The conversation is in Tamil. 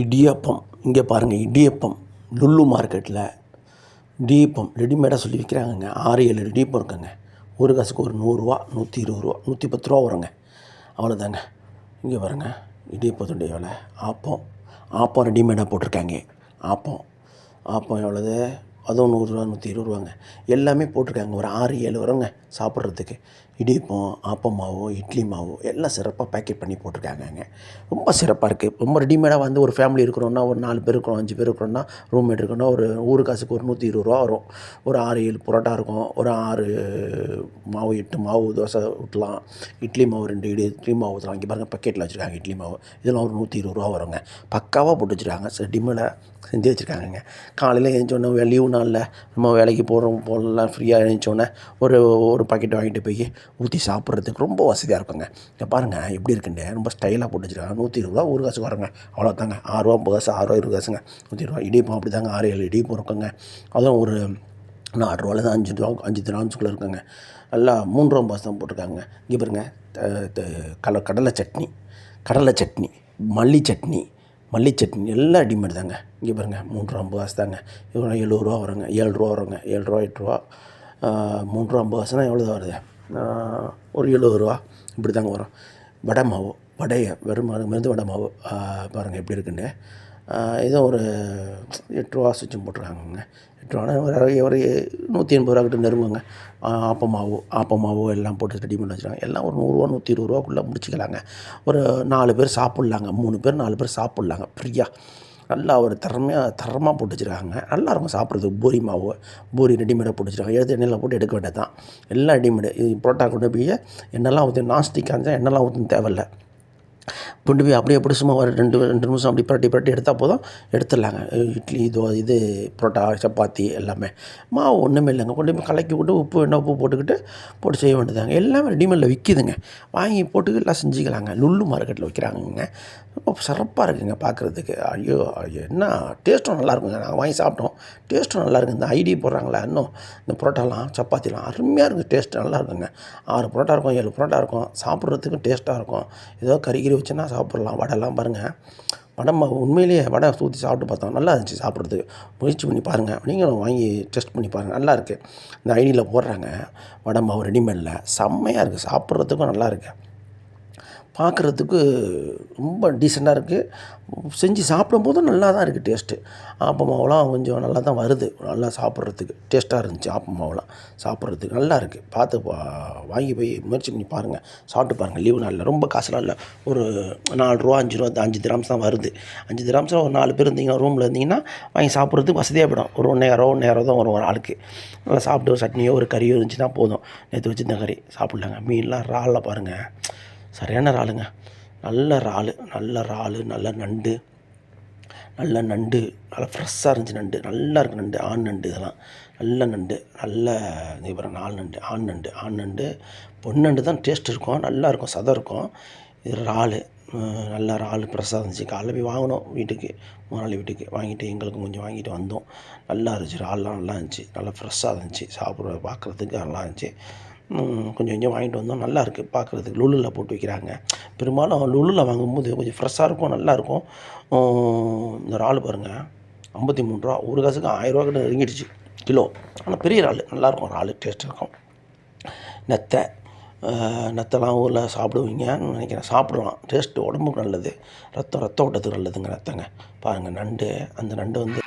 இடியப்பம். இங்கே பாருங்கள் இடியப்பம். லுல்லு மார்க்கெட்டில் இடியப்பம் ரெடிமேடாக சொல்லி விற்கிறாங்கங்க ஆறு ஏழு இடியப்பம் இருக்குங்க. ஒரு காசுக்கு ஒரு நூறுரூவா நூற்றி இருபது ரூபா நூற்றி பத்து ரூபா வருங்க. அவ்வளோதாங்க இங்கே பாருங்க இடியப்பத்துடைய விலை. ஆப்பம். ஆப்பம் ரெடிமேடாக போட்டிருக்காங்க. ஆப்பம். ஆப்பம் எவ்வளோது அதுவும் நூறுரூவா நூற்றி இருபது ரூபாங்க எல்லாமே போட்டிருக்காங்க. ஒரு ஆறு ஏழு வருங்க சாப்பிட்றதுக்கு. இடிப்பம் ஆப்பம் மாவோ இட்லி மாவோ எல்லாம் சிறப்பாக பேக்கெட் பண்ணி போட்டிருக்காங்கங்க. ரொம்ப சிறப்பாக இருக்குது ரொம்ப ரெடிமேடாக வந்து ஒரு ஃபேமிலி இருக்கிறோன்னா ஒரு நாலு பேர் இருக்கிறோம் அஞ்சு பேர் இருக்கிறோன்னா ரூம்மேட் இருக்கணும்னா ஒரு ஊரு காசுக்கு ஒரு நூற்றி இருபது ரூபா வரும். ஒரு ஆறு ஏழு புரோட்டா இருக்கும். ஒரு ஆறு மாவு எட்டு மாவு தோசை ஊற்றலாம் இட்லி மாவு ரெண்டு இடி இட்லி மாவு ஊற்றலாம் இங்கே பாருங்கள் பக்கெட்டில் வச்சுருக்காங்க இட்லி மாவு. இதெல்லாம் ஒரு நூற்றி இருபது ரூபா வருங்க. பக்காவாக போட்டு வச்சுருக்காங்க. ரெடிமேடாக செஞ்சு வச்சுருக்காங்கங்க. காலையில் எழுந்தோடனே லீவு நாளில் நம்ம வேலைக்கு போகிறோம் போகலாம் ஃப்ரீயாக எழுந்தோடனே ஒரு ஒரு பாக்கெட் வாங்கிட்டு போய் ஊற்றி சாப்பிட்றதுக்கு ரொம்ப வசதியாக இருக்குங்க. இங்கே பாருங்கள் எப்படி இருக்குன்னு ரொம்ப ஸ்டைலாக போட்டு வச்சுருக்காங்க. நூற்றி இருபது ரூபா ஒரு காசு வரங்க அவ்வளோதாங்க ஆறுரூவா ஐம்பது காசு ஆறுரூவா இருபது காசுங்க. நூற்றி இருபது இடிப்போம் அப்படி தாங்க ஆறு ஏழு இடிப்போம் இருக்குங்க. அதுவும் ஒரு நாலு தான் அஞ்சு ரூபா அஞ்சு திராம்ஸுக்குள்ளே இருக்குங்க. நல்லா மூணு ரூபா பாஸ் தான் போட்டிருக்காங்க. இங்கே பாருங்க கல கடலை சட்னி கடலை சட்னி மல்லி சட்னி மல்லி சட்னி எல்லாம் ரெடிமேட் தாங்க இங்கே பாருங்கள் மூன்று ஐம்பது காசு தாங்க. இவ்வளோ எழுபது ரூபா வருங்க ஏழு ரூபா வருங்க ஏழு ரூபா எட்டு ரூபா ரூபா ஐம்பது காசுனால் எவ்வளோ தான் வருது ஒரு எழுபது ரூபா. இப்படி தாங்க வரும். வடை மாவு. வடையை வெறும் மரு- வடை மாவு பாருங்கள் எப்படி இருக்குன்னு. ஆஹ், இதுவும் ஒரு எட்டு ரூபா போட்டுருக்காங்கங்க போட்டிருக்காங்கங்க. எட்டு ரூபானா ஒரு ஒரு நூற்றி எண்பது ரூபா கிட்ட நெருங்குங்க. ஆப்பமாவோ ஆப்பமாவோ எல்லாம் போட்டு ரெடி பண்ணி வச்சுருக்காங்க. எல்லாம் ஒரு நூறுரூவா நூற்றி இருபது ரூபாக்குள்ளே முடிச்சிக்கலாங்க. ஒரு நாலு பேர் சாப்பிட்லாங்க. மூணு பேர் நாலு பேர் சாப்பிட்லாங்க. ஃப்ரீயாக நல்லா ஒரு திறமையாக தரமாக போட்டு வச்சுருக்காங்க. நல்லா இருக்கும் சாப்பிட்றதுக்கு. பூரி மாவு பூரி ரெடிமேடாக போட்டு வச்சுருக்காங்க. எடுத்து எண்ணெயில் போட்டு எடுக்க வேண்டியது தான். எல்லாம் ரெடிமேடு. இது புரோட்டா கொண்டு போய் எண்ணெல்லாம் ஊற்றி நாஸ்டிக்காக இருந்தால் எண்ணெல்லாம் ஊற்றணும் தேவையில்ல. கொண்டு போய் அப்படியே அப்படி சும்மா ஒரு ரெண்டு ரெண்டு நிமிஷம் அப்படி புரட்டி புரட்டி எடுத்தால் போதும். எடுத்துடலாங்க. இட்லி தோ இது புரோட்டா சப்பாத்தி எல்லாமே. மாவு ஒன்றுமே இல்லைங்க. கொண்டு போய் கலக்கி விட்டு உப்பு வேணா உப்பு போட்டுக்கிட்டு போட்டு செய்ய வேண்டியதாங்க. எல்லாமே ரெடிமேடில் விற்கிதுங்க வாங்கி போட்டு எல்லாம் செஞ்சுக்கலாங்க. லுல்லு மார்க்கெட்டில் விற்கிறாங்கங்க ரொம்ப சிறப்பாக இருக்குங்க பார்க்குறதுக்கு ஐயோ ஐயோ, என்ன டேஸ்ட்டும் நல்லாயிருக்குங்க நாங்கள் வாங்கி சாப்பிட்டோம். டேஸ்ட்டும் நல்லா இந்த ஐடி போடுறாங்களா இன்னும் இந்த புரோட்டாலாம் சப்பாத்திலாம் அருமையாக இருக்குது டேஸ்ட் நல்லா இருக்குங்க. ஆறு புரோட்டா இருக்கும் ஏழு புரோட்டா இருக்கும். சாப்பிட்றதுக்கும் டேஸ்ட்டாக இருக்கும். ஏதோ கறிக்கறி வச்சுன்னா சாப்பிட்லாம் வடைலாம் பாருங்கள் வடை உண்மையிலேயே வடை ஊற்றி சாப்பிட்டு பார்த்தோம் நல்லா இருந்துச்சு சாப்பிட்றதுக்கு. முயற்சி பண்ணி பாருங்கள் நீங்களும் வாங்கி டெஸ்ட் பண்ணி பாருங்கள் நல்லா இருக்குது இந்த ஐடியில் போடுறாங்க. வடை மாவு ரெடிமேடில் செம்மையாக இருக்குது சாப்பிட்றதுக்கும் நல்லா இருக்குது பார்க்குறதுக்கு ரொம்ப டீசெண்டாக இருக்குது செஞ்சு சாப்பிடும்போதும் நல்லா தான் இருக்குது டேஸ்ட்டு ஆப்ப மாவுலாம் கொஞ்சம் நல்லா தான் வருது. நல்லா சாப்பிட்றதுக்கு டேஸ்ட்டாக இருந்துச்சு ஆப்ப மாவுலாம். சாப்பிட்றதுக்கு நல்லா இருக்குது பார்த்து வாங்கி போய் முயற்சி பண்ணி பாருங்கள் சாப்பிட்டு பாருங்கள் லீவு நாளில் ரொம்ப காசுலாம் இல்லை. ஒரு நாலு ரூபா அஞ்சு ரூபா அஞ்சு திராம்ஸ் தான் வருது. அஞ்சு திராம்ஸில் ஒரு நாலு பேர் இருந்தீங்கன்னா ரூமில் இருந்தீங்கன்னா வாங்கி சாப்பிட்றதுக்கு வசதியாக போயிடும். ஒரு ஒன்றையாயிரம் ஒன்றையாயிரம் தான் வரும் ஒரு ஆளுக்கு. நல்லா சாப்பிட்டு ஒரு சட்னியோ ஒரு கறியோ இருந்துச்சுன்னா போதும். நேற்று வச்சிருந்த கறி. சாப்பிட்லாங்க. மீன்லாம் இறாலில் பாருங்கள் சரியான இறாலுங்க நல்ல இறாலு நல்ல இறாலு நல்ல நண்டு. நல்ல நண்டு நல்லா ஃப்ரெஷ்ஷாக இருந்துச்சு நண்டு. நல்லா இருக்குது நண்டு. ஆண் நண்டு இதெல்லாம். நல்ல நண்டு நல்ல இது பாருங்க ஆண் நண்டு ஆண் நண்டு ஆண் நண்டு. பொன் நண்டு தான் டேஸ்ட் இருக்கும். நல்லா இருக்கும் சதம் இருக்கும். இது இறால். நல்ல இறால் ஃப்ரெஷ்ஷாக இருந்துச்சு. காலைல போய் வாங்கினோம் வீட்டுக்கு. முதலாளி வீட்டுக்கு. வாங்கிட்டு எங்களுக்கு கொஞ்சம் வாங்கிட்டு வந்தோம். நல்லா இருந்துச்சு. இறால்லாம் நல்லா இருந்துச்சு. நல்லா ஃப்ரெஷ்ஷாக இருந்துச்சு. சாப்பிட்ற பார்க்குறதுக்கு நல்லா இருந்துச்சு. கொஞ்சம் கொஞ்சம் வாங்கிட்டு வந்தோம். நல்லா இருக்குது பார்க்குறதுக்கு லுலுவில் போட்டு வைக்கிறாங்க. பெரும்பாலும் லுலுவில் வாங்கும்போது கொஞ்சம் ஃப்ரெஷ்ஷாக இருக்கும் நல்லா இருக்கும் இந்த இறால் பாருங்கள் ஐம்பத்தி மூணு ரூபா. ஒரு காசுக்கு ஆயிரரூவா கிட்ட நெருங்கிடுச்சு. கிலோ. ஆனால் பெரிய இறால் நல்லாயிருக்கும். இறால் டேஸ்ட் இருக்கும். நெத்தை. அஹ், நெத்தெல்லாம் ஊரில் சாப்பிடுவீங்கன்னு நினைக்கிறேன் சாப்பிடுவான் டேஸ்ட்டு உடம்புக்கு நல்லது. ரத்தம் ரத்த ஓட்டத்துக்கு நல்லதுங்க நெத்தைங்க. பாருங்கள் நண்டு. அந்த நண்டு வந்து